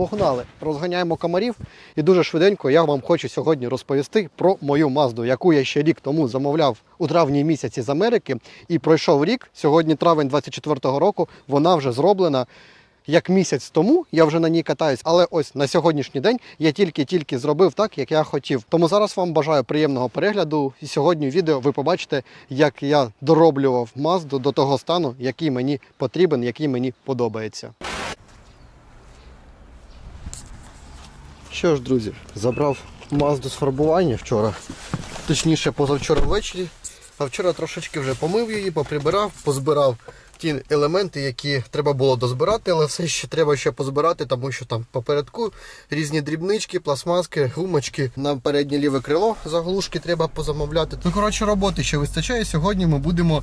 Погнали, розганяємо комарів. І дуже швиденько я вам хочу сьогодні розповісти про мою мазду, яку я ще рік тому замовляв у травні місяці з Америки. І пройшов рік. Сьогодні травень 24-го року. Вона вже зроблена. Як місяць тому я вже на ній катаюсь, але ось на сьогоднішній день я тільки-тільки зробив так, як я хотів. Тому зараз вам бажаю приємного перегляду. І сьогодні в відео ви побачите, як я дороблював мазду до того стану, який мені потрібен, який мені подобається. Що ж, друзі, забрав мазду з фарбування вчора, точніше позавчора ввечері. А вчора трошечки вже помив її, поприбирав, позбирав ті елементи, які треба було дозбирати, але все ще треба ще позбирати, тому що там попередку різні дрібнички, пластмаски, гумочки на переднє ліве крило, заглушки треба позамовляти. Ну, коротше, роботи ще вистачає. Сьогодні ми будемо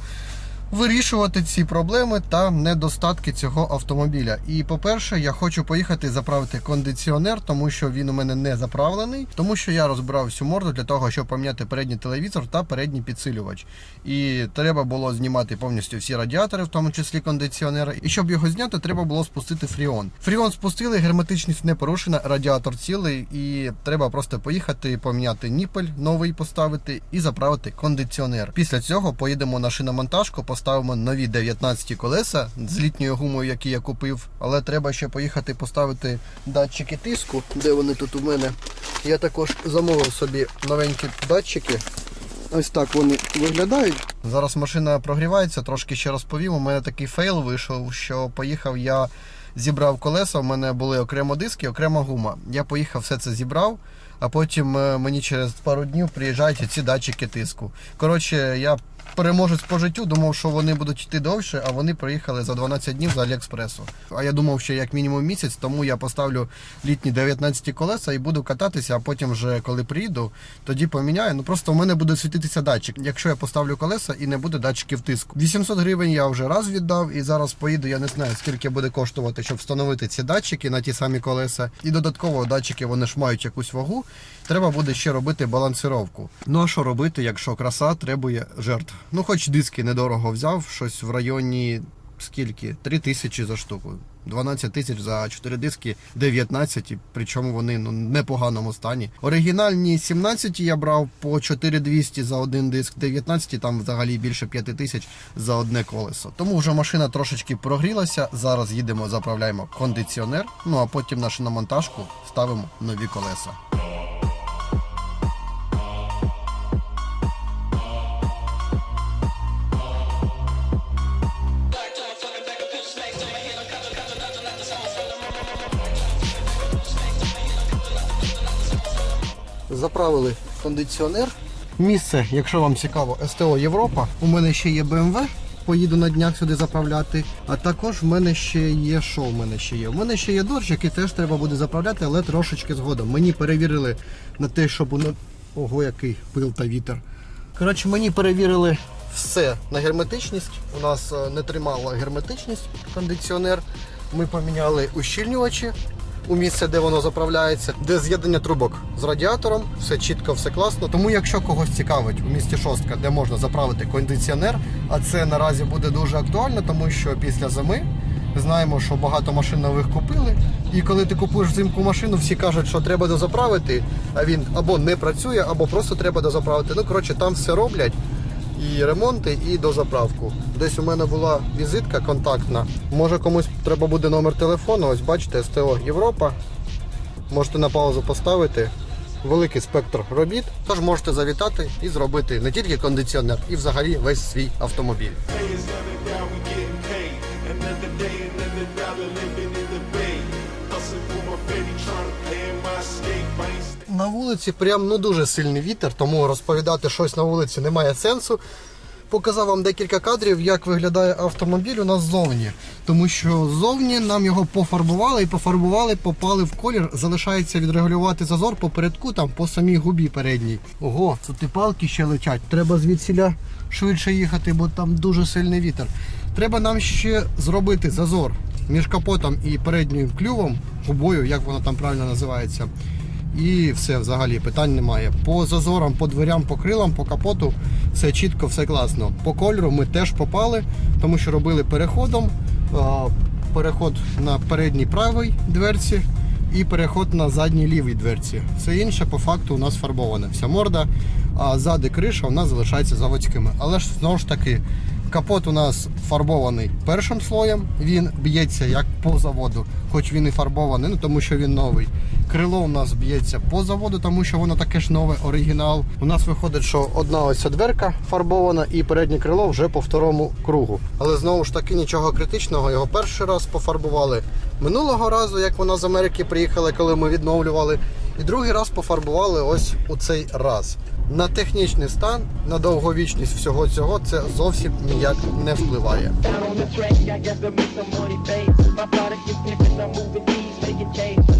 вирішувати ці проблеми та недостатки цього автомобіля. І по-перше, я хочу поїхати заправити кондиціонер, тому що він у мене не заправлений, тому що я розбирав всю морду для того, щоб поміняти передній телевізор та передній підсилювач. І треба було знімати повністю всі радіатори, в тому числі кондиціонери. І щоб його зняти, треба було спустити фріон. Фріон спустили, герметичність не порушена, радіатор цілий, і треба просто поїхати, поміняти ніпель, новий поставити і заправити кондиціонер. Після цього поїдемо на шиномонтажку, поставимо нові 19 колеса з літньою гумою, які я купив. Але треба ще поїхати поставити датчики тиску, де вони тут у мене. Я також замовив собі новенькі датчики. Ось так вони виглядають. Зараз машина прогрівається, трошки ще розповім. У мене такий фейл вийшов, що поїхав я. Зібрав колеса, у мене були окремо диски, окрема гума. Я поїхав, все це зібрав, а потім е, мені через пару днів приїжджають ці датчики тиску. Коротше, я переможець по життю, думав, що вони будуть йти довше, а вони приїхали за 12 днів з Аліекспресу. А я думав, що як мінімум місяць, тому я поставлю літні 19 колеса і буду кататися, а потім вже коли приїду, тоді поміняю. Ну просто у мене буде світитися датчик. Якщо я поставлю колеса і не буде датчиків тиску. 800 гривень я вже раз віддав, і зараз поїду. Я не знаю, скільки буде коштувати, щоб встановити ці датчики на ті самі колеса. І додатково датчики вони ж мають якусь вагу. Треба буде ще робити балансировку. Ну а що робити, якщо краса требує жертв? Ну, хоч диски недорого взяв, щось в районі скільки? 3 тисячі за штуку. 12 тисяч за 4 диски, 19, причому вони ну, непоганому стані. Оригінальні 17 я брав по 4200 за один диск, 19 там взагалі більше 5 тисяч за одне колесо. Тому вже машина трошечки прогрілася. Зараз їдемо, заправляємо кондиціонер, ну а потім на шиномонтажку ставимо нові колеса. Заправили кондиціонер. Місце, якщо вам цікаво, СТО Європа. У мене ще є BMW. Поїду на днях сюди заправляти. А також в мене ще є що в мене ще є. У мене ще є дорж, який теж треба буде заправляти, але трошечки згодом. Мені перевірили на те, щоб воно. Ого, який пил та вітер. Коротше, мені перевірили все на герметичність. У нас е, не тримала герметичність кондиціонер. Ми поміняли ущільнювачі у місце, де воно заправляється, де з'єднання трубок з радіатором, все чітко, все класно. Тому, якщо когось цікавить у місті Шостка, де можна заправити кондиціонер, а це наразі буде дуже актуально, тому що після зими знаємо, що багато машин нових купили. І коли ти купуєш взимку машину, всі кажуть, що треба дозаправити, а він або не працює, або просто треба дозаправити. Ну коротше, там все роблять. І ремонти, і дозаправку. Десь у мене була візитка контактна. Може комусь треба буде номер телефону. Ось бачите, СТО Європа. Можете на паузу поставити. Великий спектр робіт. Тож можете завітати і зробити не тільки кондиціонер, і взагалі весь свій автомобіль. Another day, another dollar living in the bay. Hustle for my Fetty, trying to play На вулиці прям ну дуже сильний вітер, тому розповідати щось на вулиці немає сенсу. Показав вам декілька кадрів, як виглядає автомобіль у нас ззовні. Тому що ззовні нам його пофарбували і пофарбували, попали в колір. Залишається відрегулювати зазор по передку, там по самій губі передній. Ого, тут і палки ще летять. Треба звідсіля швидше їхати, бо там дуже сильний вітер. Треба нам ще зробити зазор між капотом і переднім клювом, губою, як воно там правильно називається. І все, взагалі, питань немає. По зазорам, по дверям, по крилам, по капоту все чітко, все класно. По кольору ми теж попали, тому що робили переходом. Переход на передній правій дверці, і переход на задній лівій дверці. Все інше по факту у нас фарбоване. Вся морда, а ззади криша у нас залишається заводськими. Але ж знову ж таки, капот у нас фарбований першим слоєм, він б'ється як по заводу, хоч він і фарбований, ну тому що він новий. Крило у нас б'ється по заводу, тому що воно таке ж нове, оригінал. У нас виходить, що одна ось ця дверка фарбована і переднє крило вже по второму кругу. Але знову ж таки нічого критичного. Його перший раз пофарбували минулого разу, як вона з Америки приїхала, коли ми відновлювали. І другий раз пофарбували ось у цей раз. На технічний стан, на довговічність всього цього це зовсім ніяк не впливає. Down on the track, I got some money, babe. My product is different, I'm moving these, making change.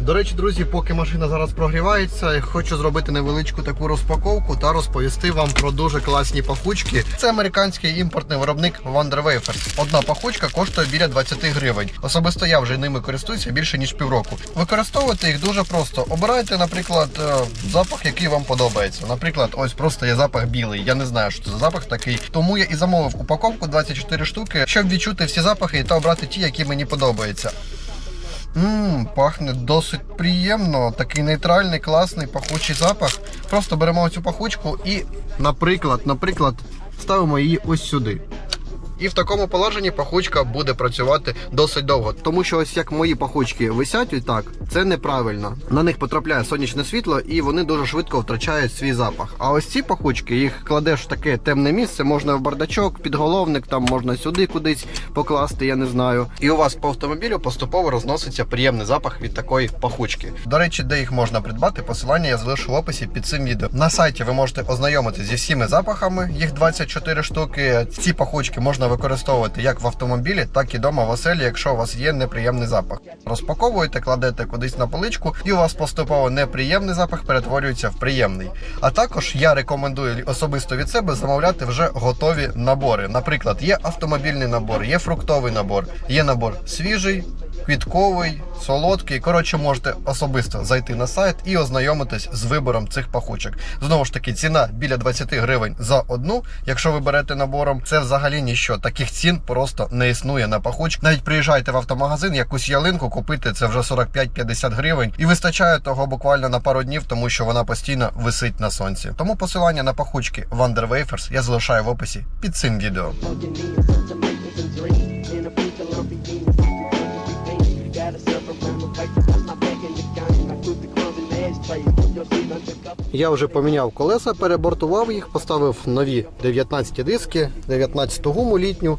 До речі, друзі, поки машина зараз прогрівається, хочу зробити невеличку таку розпаковку та розповісти вам про дуже класні пахучки. Це американський імпортний виробник Wonder Wafers. Одна пахучка коштує біля 20 гривень. Особисто я вже ними користуюся більше ніж півроку. Використовувати їх дуже просто. Обирайте, наприклад, е, запах, який вам подобається. Наприклад, ось просто є запах білий. Я не знаю, що це за запах такий. Тому я і замовив упаковку 24 штуки, щоб відчути всі запахи та обрати ті, які мені подобаються. Ммм, пахне досить приємно. Такий нейтральний, класний, пахучий запах. Просто беремо цю пахучку і, наприклад, наприклад, ставимо її ось сюди. І в такому положенні пахучка буде працювати досить довго. Тому що ось як мої пахучки висять і так, це неправильно. На них потрапляє сонячне світло і вони дуже швидко втрачають свій запах. А ось ці пахучки, їх кладеш в таке темне місце, можна в бардачок, підголовник, там можна сюди кудись покласти, я не знаю. І у вас по автомобілю поступово розноситься приємний запах від такої пахучки. До речі, де їх можна придбати, посилання я залишу в описі під цим відео. На сайті ви можете ознайомитися зі всіми запахами, їх 24 штуки. Ці пахучки можна використовувати як в автомобілі, так і вдома в оселі, якщо у вас є неприємний запах. Розпаковуєте, кладете кудись на поличку, і у вас поступово неприємний запах перетворюється в приємний. А також я рекомендую особисто від себе замовляти вже готові набори. Наприклад, є автомобільний набор, є фруктовий набор, є набор свіжий. Квітковий, солодкий. Коротше, можете особисто зайти на сайт і ознайомитись з вибором цих пахучок. Знову ж таки, ціна біля 20 гривень за одну. Якщо ви берете набором, це взагалі ніщо. Таких цін просто не існує на пахучки. Навіть приїжджайте в автомагазин, якусь ялинку купити, це вже 45-50 гривень. І вистачає того буквально на пару днів, тому що вона постійно висить на сонці. Тому посилання на пахучки Wonder Wafers я залишаю в описі під цим відео. Я вже поміняв колеса, перебортував їх, поставив нові 19 диски, 19 гуму літню.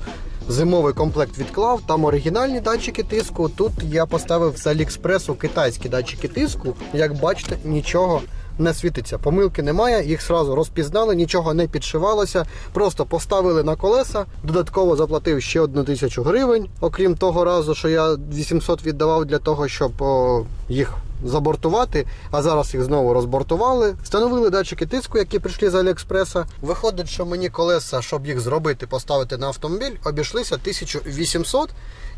Зимовий комплект відклав, там оригінальні датчики тиску. Тут я поставив з Аліекспресу китайські датчики тиску. Як бачите, нічого не світиться. Помилки немає, їх сразу розпізнали, нічого не підшивалося. Просто поставили на колеса, додатково заплатив ще одну тисячу гривень. Окрім того разу, що я 800 віддавав для того, щоб о, їх забортувати, а зараз їх знову розбортували. Встановили датчики тиску, які прийшли з Аліекспреса. Виходить, що мені колеса, щоб їх зробити, поставити на автомобіль, обійшлися 1800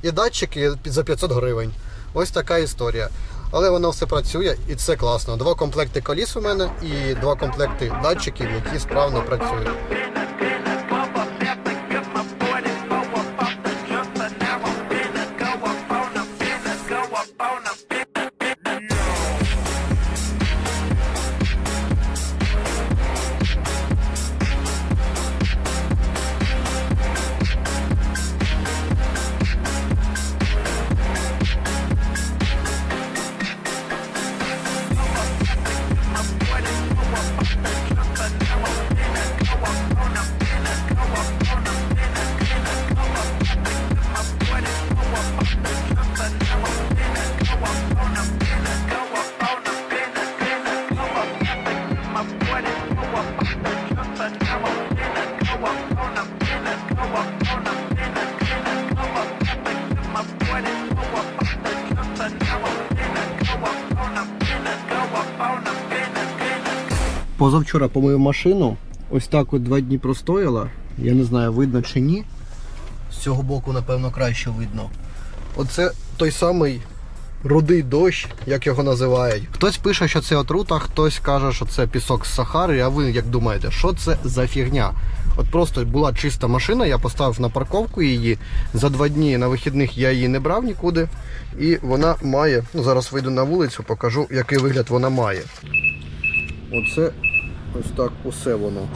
і датчики за 500 гривень. Ось така історія. Але воно все працює і це класно. Два комплекти коліс у мене і два комплекти датчиків, які справно працюють. Позавчора помив машину. Ось так от два дні простояла. Я не знаю, видно чи ні. З цього боку, напевно, краще видно. Оце той самий рудий дощ, як його називають. Хтось пише, що це отрута, хтось каже, що це пісок з Сахари. А ви як думаєте, що це за фігня? От просто була чиста машина, я поставив на парковку її. За два дні на вихідних я її не брав нікуди. І вона має. Ну, зараз вийду на вулицю, покажу, який вигляд вона має. Оце ось так усе воно.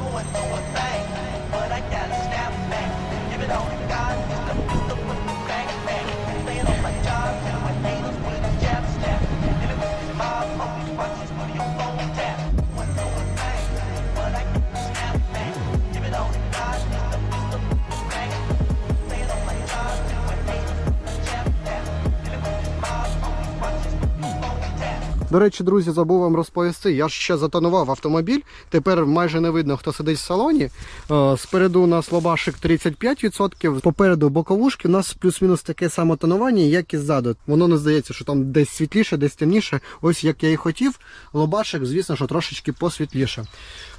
До речі, друзі, забув вам розповісти. Я ще затонував автомобіль. Тепер майже не видно, хто сидить в салоні. Е, Спереду у нас лобашик 35%. Попереду боковушки у нас плюс-мінус таке саме тонування, як і ззаду. Воно не здається, що там десь світліше, десь темніше. Ось як я і хотів. Лобашик, звісно, що трошечки посвітліше.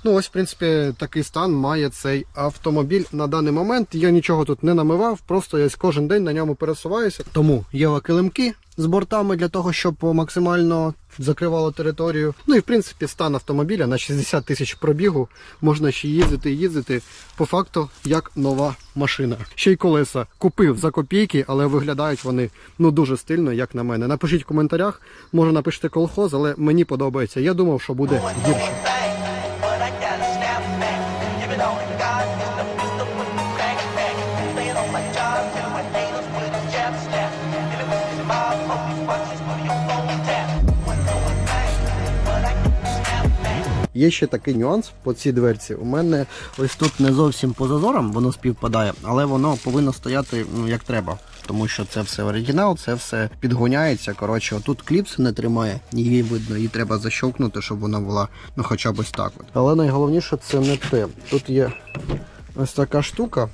Ну, ось, в принципі, такий стан має цей автомобіль на даний момент. Я нічого тут не намивав, просто я кожен день на ньому пересуваюся. Тому є килимки з бортами для того, щоб максимально закривало територію. Ну і в принципі стан автомобіля на 60 тисяч пробігу можна ще їздити і їздити по факту як нова машина. Ще й колеса купив за копійки, але виглядають вони ну дуже стильно, як на мене. Напишіть в коментарях, може напишете колхоз, але мені подобається. Я думав, що буде гірше. Є ще такий нюанс по цій дверці. У мене ось тут не зовсім по зазорам воно співпадає, але воно повинно стояти ну, як треба. Тому що це все оригінал, це все підгоняється. Коротше, тут кліпс не тримає, її видно, її треба защовкнути, щоб вона була ну хоча б ось так. От. Але найголовніше це не те. Тут є ось така штука.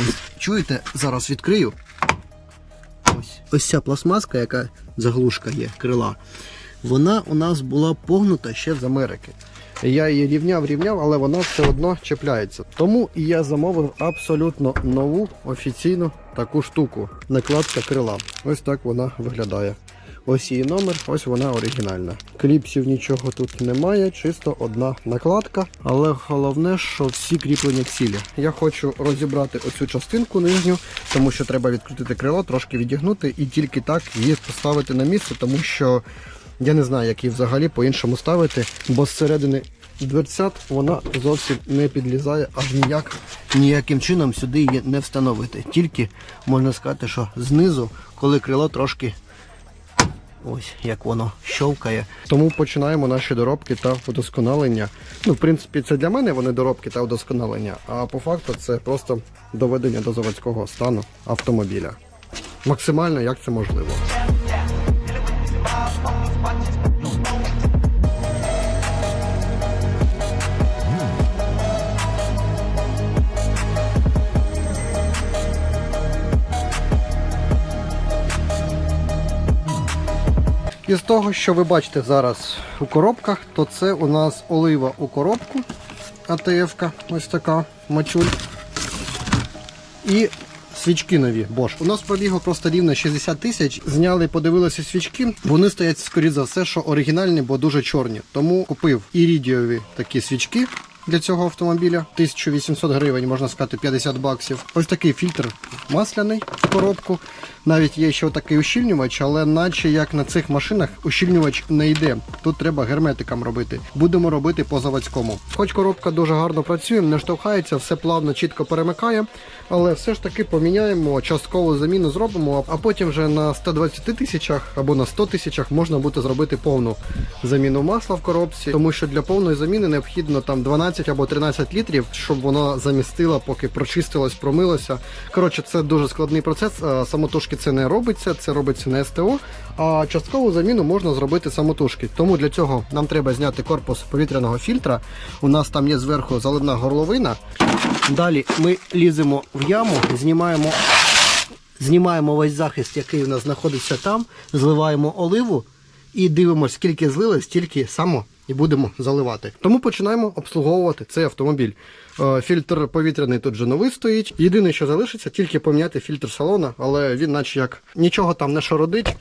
Ось, чуєте, зараз відкрию. Ось, ось ця пластмаска, яка заглушка є, крила. Вона у нас була погнута ще з Америки. Я її рівняв, рівняв, але вона все одно чіпляється. Тому і я замовив абсолютно нову офіційну таку штуку. Накладка крила. Ось так вона виглядає. Ось її номер, ось вона оригінальна. Кліпсів нічого тут немає, чисто одна накладка. Але головне, що всі кріплення цілі. Я хочу розібрати оцю частинку нижню, тому що треба відкрутити крило, трошки відігнути і тільки так її поставити на місце, тому що я не знаю, як її взагалі по-іншому ставити, бо зсередини дверцят вона зовсім не підлізає аж ніяк, ніяким чином сюди її не встановити. Тільки можна сказати, що знизу, коли крило трошки ось як воно щовкає. Тому починаємо наші доробки та удосконалення. Ну, в принципі, це для мене вони доробки та удосконалення, а по факту це просто доведення до заводського стану автомобіля. Максимально як це можливо. Із того, що ви бачите зараз у коробках, то це у нас олива у коробку, АТФ-ка, ось така мачуль. І свічки нові Bosch. У нас пробігло просто рівно 60 тисяч. Зняли, подивилися свічки. Вони стоять, скоріше за все, що оригінальні, бо дуже чорні. Тому купив ірідіові такі свічки. Для цього автомобіля 1800 гривень, можна сказати, 50 баксів. Ось такий фільтр масляний в коробку. Навіть є ще такий ущільнювач, але наче як на цих машинах ущільнювач не йде. Тут треба герметиком робити. Будемо робити по заводському. Хоч коробка дуже гарно працює, не штовхається, все плавно, чітко перемикає, але все ж таки поміняємо, часткову заміну зробимо, а потім вже на 120 тисячах або на 100 тисячах можна буде зробити повну заміну масла в коробці, тому що для повної заміни необхідно там 12 або 13 літрів, щоб воно замістило, поки прочистилось, промилося. Коротше, це дуже складний процес. а Самотужки це не робиться, це робиться на СТО. А часткову заміну можна зробити самотужки. Тому для цього нам треба зняти корпус повітряного фільтра. У нас там є зверху заливна горловина. Далі ми ліземо в яму, знімаємо, знімаємо весь захист, який у нас знаходиться там, зливаємо оливу і дивимося, скільки злили, стільки само і будемо заливати. Тому починаємо обслуговувати цей автомобіль. Е, Фільтр повітряний тут вже новий стоїть. Єдине, що залишиться, тільки поміняти фільтр салона, але він, наче як нічого там не шародить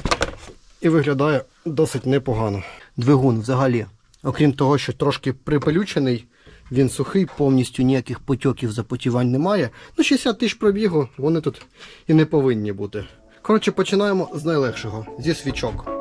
і виглядає досить непогано. Двигун взагалі, окрім того, що трошки припелючений, Він сухий, повністю ніяких потьоків запотівань немає. Ну, 60 тисяч пробігу, вони тут і не повинні бути. Коротше, починаємо з найлегшого, зі свічок.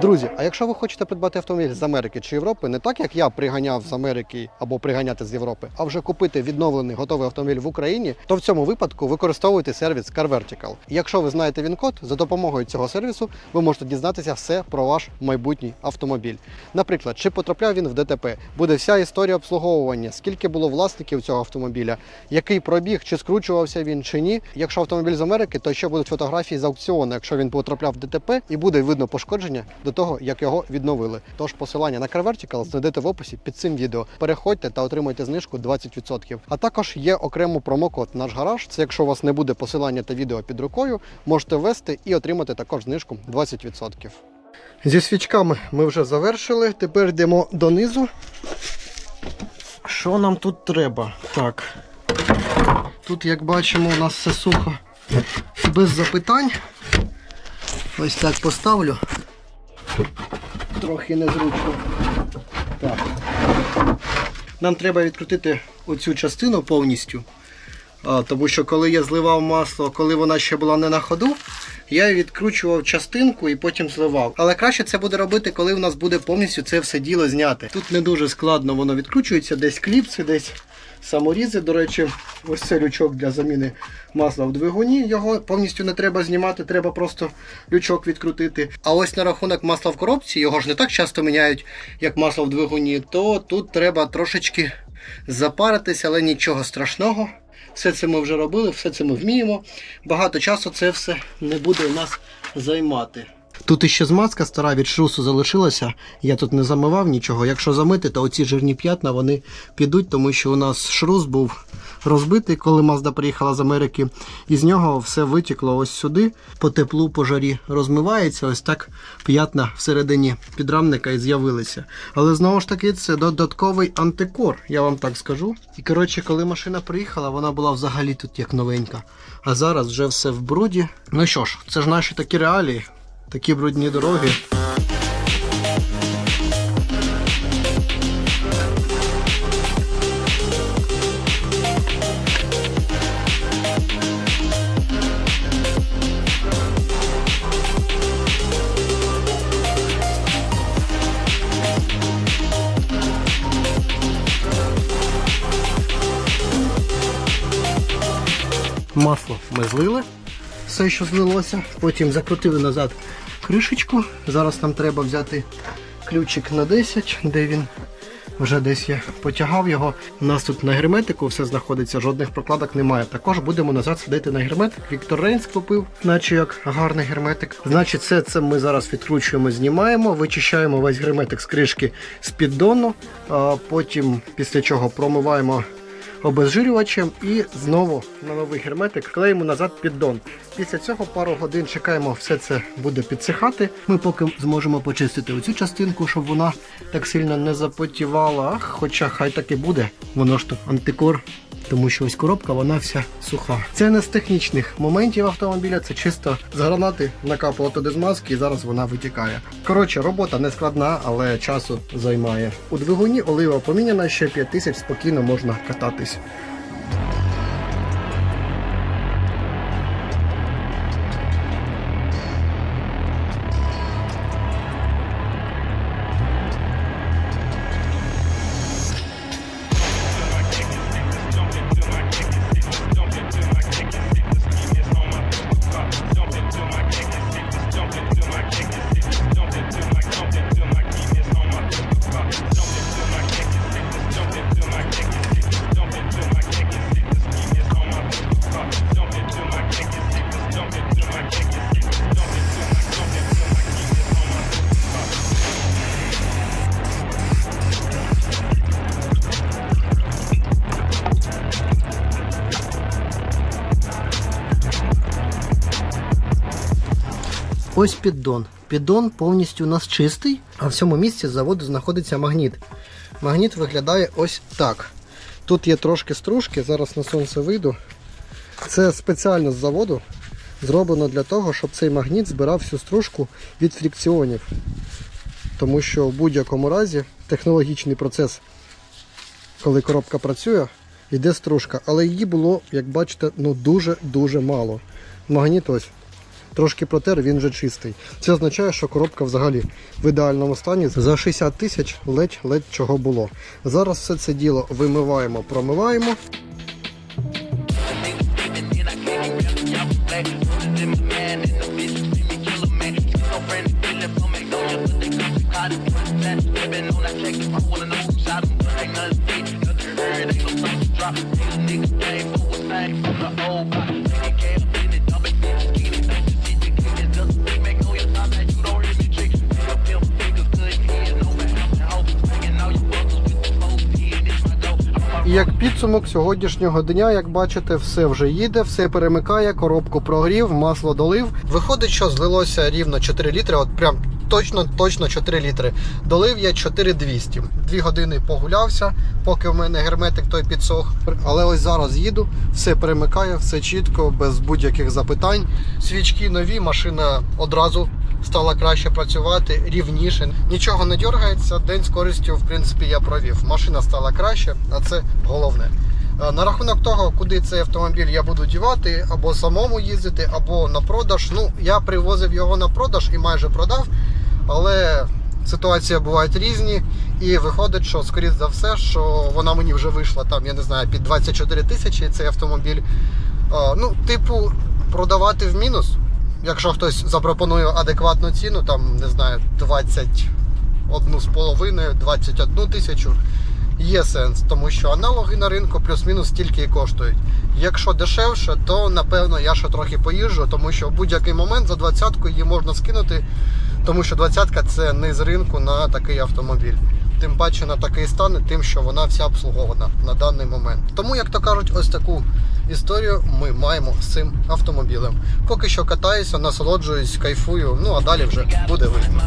Друзі, а якщо ви хочете придбати автомобіль з Америки чи Європи, не так як я приганяв з Америки або приганяти з Європи, а вже купити відновлений готовий автомобіль в Україні, то в цьому випадку використовуйте сервіс Car Vertical. І Якщо ви знаєте він-код, за допомогою цього сервісу ви можете дізнатися все про ваш майбутній автомобіль. Наприклад, чи потрапляв він в ДТП, буде вся історія обслуговування, скільки було власників цього автомобіля, який пробіг, чи скручувався він чи ні. Якщо автомобіль з Америки, то ще будуть фотографії з аукціону, якщо він потрапляв в ДТП, і буде видно пошкодження до того, як його відновили. Тож посилання на Car Vertical знайдете в описі під цим відео. Переходьте та отримайте знижку 20%. А також є окремо промокод наш гараж. Це якщо у вас не буде посилання та відео під рукою, можете ввести і отримати також знижку 20%. Зі свічками ми вже завершили. Тепер йдемо донизу. Що нам тут треба? Так. Тут, як бачимо, у нас все сухо без запитань. Ось так поставлю. Трохи незручно. Так. Нам треба відкрутити оцю частину повністю. Тому що коли я зливав масло, коли вона ще була не на ходу, я відкручував частинку і потім зливав. Але краще це буде робити, коли у нас буде повністю це все діло зняти. Тут не дуже складно воно відкручується, десь кліпси, десь саморізи. До речі, ось це лючок для заміни масла в двигуні. Його повністю не треба знімати, треба просто лючок відкрутити. А ось на рахунок масла в коробці, його ж не так часто міняють, як масло в двигуні, то тут треба трошечки запаритися, але нічого страшного. Все це ми вже робили, все це ми вміємо. Багато часу це все не буде у нас займати. Тут іще змазка стара від шрусу залишилася. Я тут не замивав нічого. Якщо замити, то оці жирні п'ятна вони підуть, тому що у нас шрус був розбитий, коли Мазда приїхала з Америки. І з нього все витікло ось сюди, по теплу, по жарі розмивається. Ось так п'ятна всередині підрамника і з'явилися. Але знову ж таки, це додатковий антикор, я вам так скажу. І коротше, коли машина приїхала, вона була взагалі тут як новенька. А зараз вже все в бруді. Ну що ж, це ж наші такі реалії. Такі брудні дороги. Масло ми злили, все, що злилося. Потім закрутили назад кришечку. Зараз нам треба взяти ключик на 10, де він вже десь я потягав його. У нас тут на герметику все знаходиться, жодних прокладок немає. Також будемо назад садити на герметик. Віктор Рейнс купив, наче як гарний герметик. Значить, все це ми зараз відкручуємо, знімаємо, вичищаємо весь герметик з кришки з піддону. Потім, після чого промиваємо обезжирювачем і знову на новий герметик клеїмо назад піддон. Після цього пару годин чекаємо, все це буде підсихати. Ми поки зможемо почистити оцю частинку, щоб вона так сильно не запотівала. Хоча хай так і буде, воно ж то антикор. Тому що ось коробка, вона вся суха. Це не з технічних моментів автомобіля, це чисто з гранати накапало туди змазки і зараз вона витікає. Коротше, робота не складна, але часу займає. У двигуні олива поміняна, ще 5000 спокійно можна кататись. Ось піддон. Піддон повністю у нас чистий, а в цьому місці заводу знаходиться магніт. Магніт виглядає ось так. Тут є трошки стружки, зараз на сонце вийду. Це спеціально з заводу зроблено для того, щоб цей магніт збирав всю стружку від фрикціонів. Тому що в будь-якому разі технологічний процес, коли коробка працює, йде стружка. Але її було, як бачите, ну дуже-дуже мало. Магніт ось трошки протер, він вже чистий. Це означає, що коробка взагалі в ідеальному стані. За 60 тисяч ледь-ледь чого було. Зараз все це діло вимиваємо, промиваємо. Як підсумок сьогоднішнього дня, як бачите, все вже їде, все перемикає, коробку прогрів, масло долив. Виходить, що злилося рівно 4 літри, от прям точно точно 4 літри. Долив я 4200. Дві години погулявся, поки в мене герметик той підсох. Але ось зараз їду, все перемикає, все чітко, без будь-яких запитань. Свічки нові, машина одразу стала краще працювати, рівніше. Нічого не дергається. День з користю, в принципі, я провів. Машина стала краще, а це головне. Е, На рахунок того, куди цей автомобіль я буду дівати, або самому їздити, або на продаж. Ну, я привозив його на продаж і майже продав, але ситуації бувають різні. І виходить, що скоріш за все, що вона мені вже вийшла там, я не знаю, під 24 тисячі цей автомобіль. Е, Ну, типу, продавати в мінус. Якщо хтось запропонує адекватну ціну, там не знаю, 21 з половиною, 21 тисячу, є сенс, тому що аналоги на ринку плюс-мінус стільки і коштують. Якщо дешевше, то напевно я ще трохи поїжджу, тому що в будь-який момент за двадцятку її можна скинути, тому що двадцятка це не з ринку на такий автомобіль. Тим паче на такий стан, тим, що вона вся обслугована на даний момент. Тому, як то кажуть, ось таку історію ми маємо з цим автомобілем. Поки що катаюся, насолоджуюсь, кайфую. Ну а далі вже буде видно.